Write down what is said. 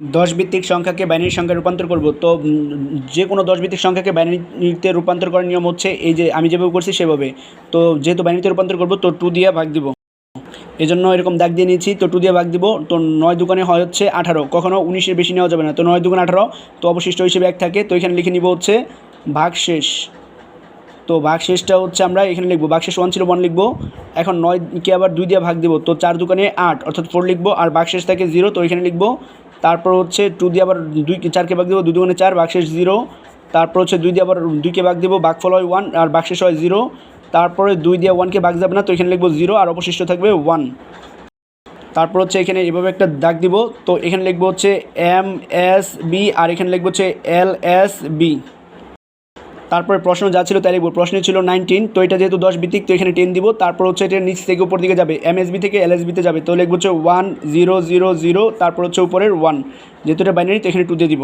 দশ ভিত্তিক সংখ্যাকে বাইনারি সংখ্যায় রূপান্তর করব, তো যে কোনো দশ ভিত্তিক সংখ্যাকে বাইনারিতে রূপান্তর করার নিয়ম হচ্ছে এই যে আমি যেভাবে করছি সেভাবে। তো, যেহেতু বাইনারিতে রূপান্তর করব, তো টু দিয়ে ভাগ দিব। এই জন্য এরকম দাগ দিয়ে নিয়েছি, তো টু দিয়ে ভাগ দিব, তো নয় দোকানে হয় হচ্ছে আঠারো। কখনো উনিশের বেশি নেওয়া যাবে না, তো নয় দোকান আঠারো, তো অবশিষ্ট হিসেবে এক থাকে, তো এখানে লিখে নিব হচ্ছে ভাগ শেষ তো ভাগ শেষটা হচ্ছে আমরা এখানে লিখব ভাগ শেষ ওয়ান ছিল ওয়ান লিখব, এখন নয়কে আবার দুই দিয়ে ভাগ দিব, তো চার দোকানে আট, অর্থাৎ ফোর লিখব, আর ভাগ শেষ থাকে জিরো তো এখানে লিখব তারপর হচ্ছে টু দিয়ে আবার দুই, চারকে ভাগ দেবো, দুই দুগুণে চার ভাগ জিরো। তারপর হচ্ছে দুই দিয়ে আবার দুইকে ভাগ দেবো বাঘ ফল হয় ওয়ান আর ভাগ হয় জিরো। তারপরে দুই দিয়ে ওয়ানকে ভাগ যাবে না, তো এখানে লিখব জিরো আর অবশিষ্ট থাকবে ওয়ান তারপর হচ্ছে এখানে এভাবে একটা দাগ দিব, তো এখানে লিখব হচ্ছে এম এস বি আর এখানে লিখব হচ্ছে এল এস বি তারপরে প্রশ্ন যা ছিল তাই লিখব। প্রশ্নে ছিল নাইনটিন তো এটা যেহেতু দশ ভিত্তিক, তো এখানে টেন দিব। তারপর হচ্ছে এটা নিচ থেকে উপর দিকে যাবে। এমএসবি থেকে এলএসবিতে যাবে। তো লিখব হচ্ছে ওয়ান জিরো জিরো জিরো তারপর হচ্ছে উপরের ওয়ান যেহেতু এটা বাইনারি তো এখানে টু দিয়ে দিব।